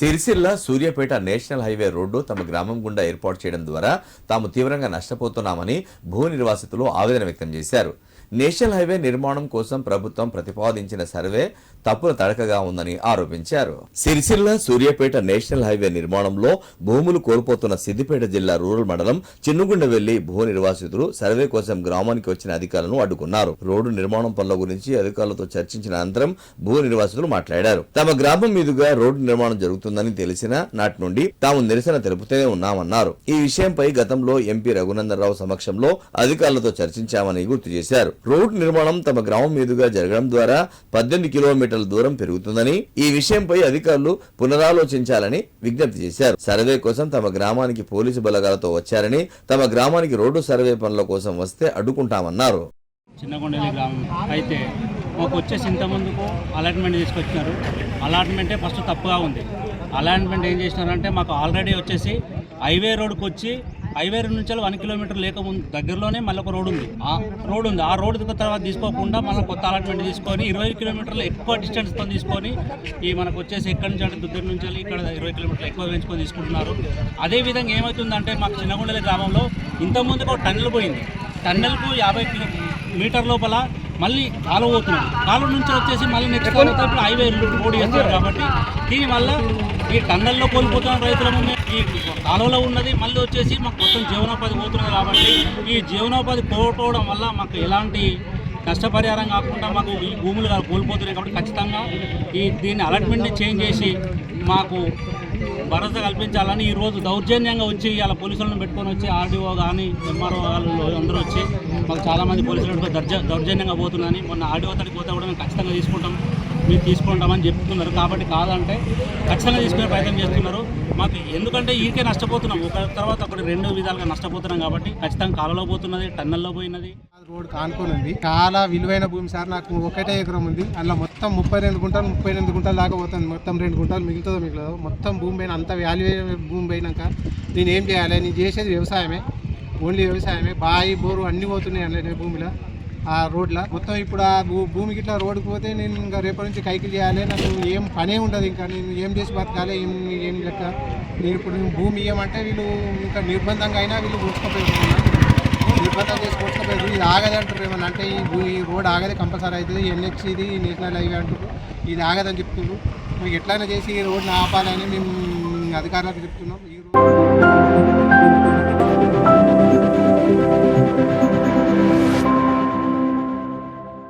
Sircilla Suryapet national highway road తమ గ్రామం గుండా ఏర్పాటు చేయడం ద్వారా తాము తీవ్రంగా నష్టపోతున్నామని భూ నిర్వాసితులు ఆవేదన వ్యక్తం చేశారు. నేషనల్ హైవే నిర్మాణం కోసం ప్రభుత్వం ప్రతిపాదించిన సర్వే తప్పుల తడకగా ఉందని ఆరోపించారు. సిరిసిల్ల సూర్యాపేట నేషనల్ హైవే నిర్మాణంలో భూములు కోల్పోతున్న సిద్దిపేట జిల్లా రూరల్ మండలం చిన్నుగుండ వెళ్ళి భూ నిర్వాసితులు సర్వే కోసం గ్రామానికి వచ్చిన అధికారులను అడ్డుకున్నారు. రోడ్డు నిర్మాణం పనుల గురించి అధికారులతో చర్చించిన అనంతరం భూ నిర్వాసితులు మాట్లాడారు. తమ గ్రామం మీదుగా రోడ్డు నిర్మాణం జరుగుతుందని తెలిసిన నాటి నుండి తాము నిరసన తెలుపుతూనే ఉన్నామన్నారు. ఈ విషయంపై గతంలో ఎంపీ రఘునందనరావు సమక్షంలో అధికారులతో చర్చించామని గుర్తు చేశారు. రోడ్డు నిర్మాణం తమ గ్రామం మీదుగా జరగడం ద్వారా పద్దెనిమిది కిలోమీటర్ల దూరం పెరుగుతుందని ఈ విషయంపై అధికారులు పునరాలోచించాలని విజ్ఞప్తి చేశారు. సర్వే కోసం తమ గ్రామానికి పోలీసు బలగాలతో వచ్చారని తమ గ్రామానికి రోడ్డు సర్వే పనుల కోసం వస్తే అడ్డుకుంటామన్నారు. గ్రామం. అయితే మాకు వచ్చేసి ఇంతమందుకు అలాట్మెంట్ తీసుకొచ్చినారు. అలాట్మెంటే ఫస్ట్ తప్పుగా ఉంది. అలాట్మెంట్ ఏం చేసినారంటే మాకు ఆల్రెడీ వచ్చేసి హైవే రోడ్కి వచ్చి హైవే నుంచి వన్ కిలోమీటర్ లేకముందు దగ్గరలోనే మళ్ళీ ఒక రోడ్ ఉంది. ఆ రోడ్ ఉంది. ఆ రోడ్ తర్వాత తీసుకోకుండా మళ్ళీ కొత్త అలాట్మెంట్ తీసుకొని ఇరవై కిలోమీటర్లు ఎక్కువ డిస్టెన్స్తో తీసుకొని ఈ మనకు వచ్చేసి ఎక్కడి నుంచి అంటే దుద్దరి నుంచి ఇక్కడ ఇరవై కిలోమీటర్లు ఎక్కువ పెంచుకొని తీసుకుంటున్నారు. అదేవిధంగా ఏమవుతుందంటే మాకు చిన్నగుండెల గ్రామంలో ఇంతకుముందు ఒక టన్నెల్ పోయింది. టన్నెల్కు యాభై కిలో మీటర్ లోపల మళ్ళీ కాలువ పోతున్నాం. కాలువ నుంచి వచ్చేసి మళ్ళీ నెక్స్ట్ కాలువ ఇప్పుడు హైవే రోడ్ చేస్తారు కాబట్టి దీనివల్ల ఈ టన్నెల్లో కోల్పోతున్న రైతుల ముందు ఈ కాలువలో ఉన్నది మళ్ళీ వచ్చేసి మాకు మొత్తం జీవనోపాధి పోతున్నది కాబట్టి ఈ జీవనోపాధి పోవడం వల్ల మాకు ఎలాంటి నష్టపరిహారం కాకుండా మాకు ఈ భూములు కోల్పోతున్నాయి కాబట్టి ఖచ్చితంగా ఈ దీన్ని అలాట్మెంట్ని చేంజ్ చేసి మాకు భరోసా కల్పించాలని ఈరోజు దౌర్జన్యంగా వచ్చి ఇలా పోలీసులను పెట్టుకొని వచ్చి ఆర్డీఓ కానీ ఎంఆర్ఓ వాళ్ళు అందరూ వచ్చి మాకు చాలామంది పోలీసులు దర్జ దౌర్జన్యంగా పోతున్నారని మొన్న ఆర్డీఓ తడికి పోతే కూడా మేము ఖచ్చితంగా తీసుకుంటాం. మీరు తీసుకుంటామని చెప్తున్నారు. కాబట్టి కాదంటే ఖచ్చితంగా తీసుకునే ప్రయత్నం చేస్తున్నారు. మాకు ఎందుకంటే ఈకే నష్టపోతున్నాం. ఒక తర్వాత ఒకటి రెండు విధాలుగా నష్టపోతున్నాం కాబట్టి ఖచ్చితంగా కాలంలో పోతున్నది టన్నెల్లో పోయినది. రోడ్ కానుకొని ఉంది. చాలా విలువైన భూమి సార్. నాకు ఒకటే ఎకరం ఉంది. అందులో మొత్తం ముప్పై రెండు గుంటలు ముప్పై రెండు గుంటలు దాకా పోతుంది. మొత్తం రెండు గుంటలు మిగులుతుందో మిగలదు. మొత్తం భూమి పైన అంత వాల్యూ భూమి పోయినాక నేను ఏం చేయాలి? నేను చేసేది వ్యవసాయమే. ఓన్లీ వ్యవసాయమే. బావి బోరు అన్నీ పోతున్నాయి అన్నీ భూమిలో. ఆ రోడ్లో. మొత్తం ఇప్పుడు ఆ భూ భూమికి ఇట్లా రోడ్డుకు పోతే నేను ఇంకా రేపటి నుంచి కైకిలు చేయాలి. నాకు ఏం పనే ఉండదు ఇంకా. నేను ఏం చేసి బతకాలి? ఏం ఏం లెక్క? నేను ఇప్పుడు భూమి ఇవ్వమంటే వీళ్ళు ఇంకా నిర్బంధంగా అయినా వీళ్ళు కూర్చుకోపోయి నిర్బంధం చేసి కొట్టుకోలేదు ఇది ఆగదు అంటారు ఏమన్నా? అంటే ఈ భూమి ఈ రోడ్ ఆగదే కంపల్సరీ అవుతుంది. ఎన్హెచ్ ఇది నేషనల్ హైవే అంటారు ఇది ఆగదని చెప్తున్నారు మీకు ఎట్లయినా చేసి ఈ రోడ్ని ఆపాలని మేము అధికారులకు చెప్తున్నాం.